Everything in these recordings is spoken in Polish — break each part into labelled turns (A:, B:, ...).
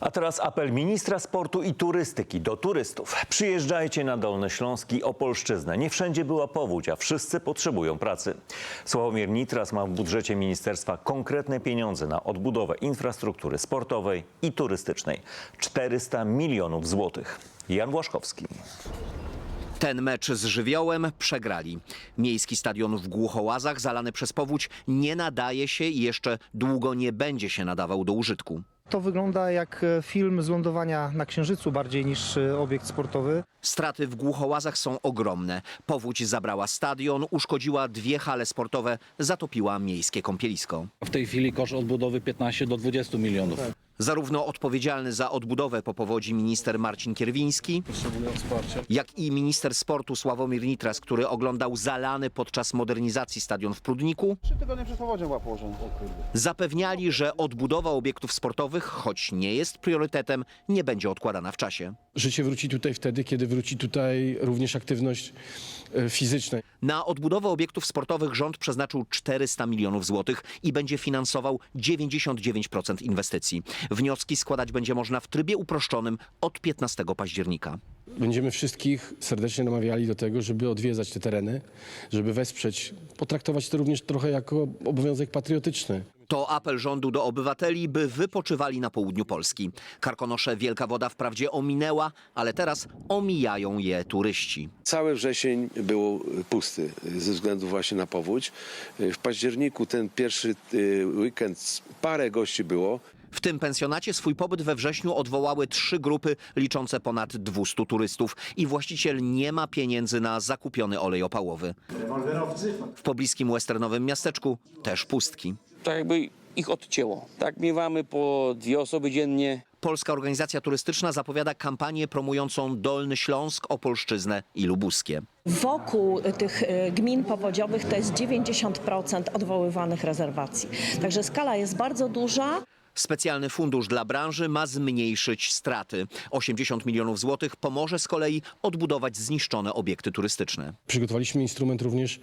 A: A teraz apel ministra sportu i turystyki do turystów. Przyjeżdżajcie na Dolny Śląsk i Opolszczyznę. Nie wszędzie była powódź, a wszyscy potrzebują pracy. Sławomir Nitras ma w budżecie ministerstwa konkretne pieniądze na odbudowę infrastruktury sportowej i turystycznej. 400 milionów złotych. Jan Błaszkowski.
B: Ten mecz z żywiołem przegrali. Miejski stadion w Głuchołazach, zalany przez powódź, nie nadaje się i jeszcze długo nie będzie się nadawał do użytku.
C: To wygląda jak e, film z lądowania na Księżycu bardziej niż e, obiekt sportowy.
B: Straty w Głuchołazach są ogromne. Powódź zabrała stadion, uszkodziła dwie hale sportowe, zatopiła miejskie kąpielisko.
D: W tej chwili koszt odbudowy 15 do 20 milionów.
B: Zarówno odpowiedzialny za odbudowę po powodzi minister Marcin Kierwiński, jak i minister sportu Sławomir Nitras, który oglądał zalany podczas modernizacji stadion w Prudniku,
E: Trzy tygodnie przed powodzią była położona.
B: zapewniali, że odbudowa obiektów sportowych, choć nie jest priorytetem, nie będzie odkładana w czasie.
F: Życie wróci tutaj wtedy, kiedy wróci tutaj również aktywność e, fizyczna.
B: Na odbudowę obiektów sportowych rząd przeznaczył 400 milionów złotych i będzie finansował 99% inwestycji. Wnioski składać będzie można w trybie uproszczonym od 15 października.
F: Będziemy wszystkich serdecznie namawiali do tego, żeby odwiedzać te tereny, żeby wesprzeć, potraktować to również trochę jako obowiązek patriotyczny.
B: To apel rządu do obywateli, by wypoczywali na południu Polski. Karkonosze Wielka Woda wprawdzie ominęła, ale teraz omijają je turyści.
G: Cały wrzesień był pusty ze względu właśnie na powódź. W październiku ten pierwszy y, weekend parę gości było.
B: W tym pensjonacie swój pobyt we wrześniu odwołały trzy grupy liczące ponad 200 turystów i właściciel nie ma pieniędzy na zakupiony olej opałowy. W pobliskim westernowym miasteczku też pustki.
H: Tak jakby ich odcięło. Tak miewamy po dwie osoby dziennie.
B: Polska Organizacja Turystyczna zapowiada kampanię promującą Dolny Śląsk, Opolszczyznę i Lubuskie.
I: Wokół tych e, gmin powodziowych to jest 90% odwoływanych rezerwacji. Także skala jest bardzo duża.
B: Specjalny fundusz dla branży ma zmniejszyć straty. 80 milionów złotych pomoże z kolei odbudować zniszczone obiekty turystyczne.
F: Przygotowaliśmy instrument również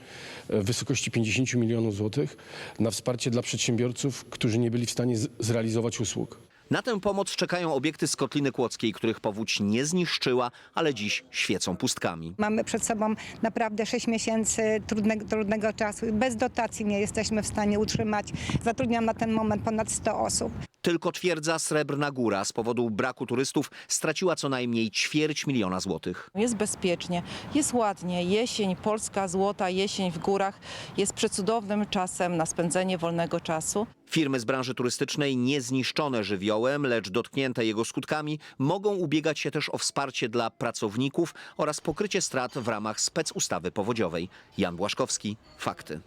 F: e, w wysokości 50 milionów złotych na wsparcie dla przedsiębiorców, którzy nie byli w stanie zrealizować usług.
B: Na tę pomoc czekają obiekty z Kotliny Kłodzkiej, których powódź nie zniszczyła, ale dziś świecą pustkami.
J: Mamy przed sobą naprawdę 6 miesięcy trudnego, trudnego czasu. Bez dotacji nie jesteśmy w stanie utrzymać. Zatrudniam na ten moment ponad 100 osób.
B: Tylko twierdza Srebrna Góra z powodu braku turystów straciła co najmniej ćwierć miliona złotych.
K: Jest bezpiecznie, jest ładnie. Jesień, polska złota jesień w górach jest przecudownym czasem na spędzenie wolnego czasu.
B: Firmy z branży turystycznej nie zniszczone żywiołem, lecz dotknięte jego skutkami mogą ubiegać się też o wsparcie dla pracowników oraz pokrycie strat w ramach specustawy powodziowej. Jan Błaszkowski, Fakty.